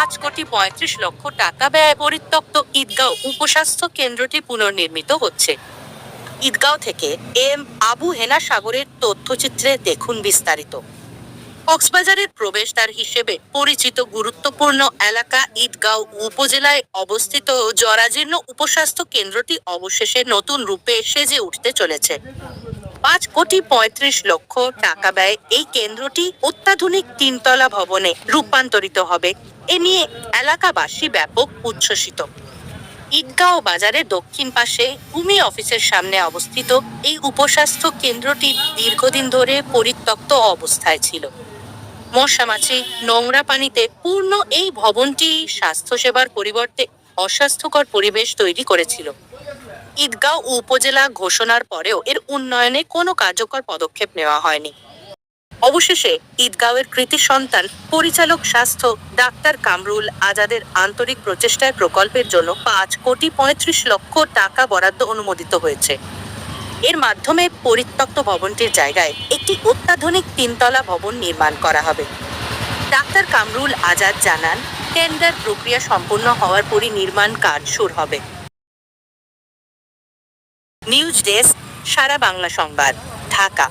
পাঁচ কোটি পঁয়ত্রিশ লক্ষ টাকা ব্যয় পরিত্যক্ত ঈদগাঁও উপস্বাস্থ্য কেন্দ্রটি পুনর্নির্মিত হচ্ছে। ঈদগাঁও থেকে এম আবু হেনা সাগরের তথ্যচিত্রে দেখুন বিস্তারিত। কক্সবাজারের প্রবেশদ্বার হিসেবে পরিচিত গুরুত্বপূর্ণ এলাকা ঈদগাঁও উপজেলায় অবস্থিত। জরাজীর্ণ উপস্বাস্থ্য কেন্দ্রটি অবশেষে নতুন রূপে সেজে উঠতে চলেছে। পাঁচ কোটি পঁয়ত্রিশ লক্ষ টাকা ব্যয় এই কেন্দ্রটি অত্যাধুনিক তিনতলা ভবনে রূপান্তরিত হবে। এ নিয়ে এলাকাবাসী ব্যাপক উচ্ছ্বসিত। ঈদগাঁও বাজারের দক্ষিণ পাশে ভূমি অফিসের সামনে অবস্থিত এই উপস্বাস্থ্য কেন্দ্রটি দীর্ঘদিন ধরে পরিত্যক্ত অবস্থায় ছিল। মশামাছি নোংরা পানিতে পূর্ণ এই ভবনটি স্বাস্থ্যসেবার পরিবর্তে অস্বাস্থ্যকর পরিবেশ তৈরি করেছিল। ঈদগাঁও উপজেলা ঘোষণার পরেও এর উন্নয়নে কোনো কার্যকর পদক্ষেপ নেওয়া হয়নি। অবশেষে ঈদগাঁওয়ের কৃতি সন্তান, পরিচালক স্বাস্থ্য, ডাক্তার কামরুল আজাদের আন্তরিক প্রচেষ্টায় প্রকল্পের জন্য পাঁচ কোটি পঁয়ত্রিশ লক্ষ টাকা বরাদ্দ অনুমোদিত হয়েছে। এর মাধ্যমে পরিত্যক্ত ভবনটির জায়গায় একটি অত্যাধুনিক তিনতলা ভবন নির্মাণ করা হবে। ডাক্তার কামরুল আজাদ জানান টেন্ডার প্রক্রিয়া সম্পূর্ণ হওয়ার পরই নির্মাণ কাজ শুরু হবে। নিউজ ডেস্ক সারা বাংলা সংবাদ ঢাকা।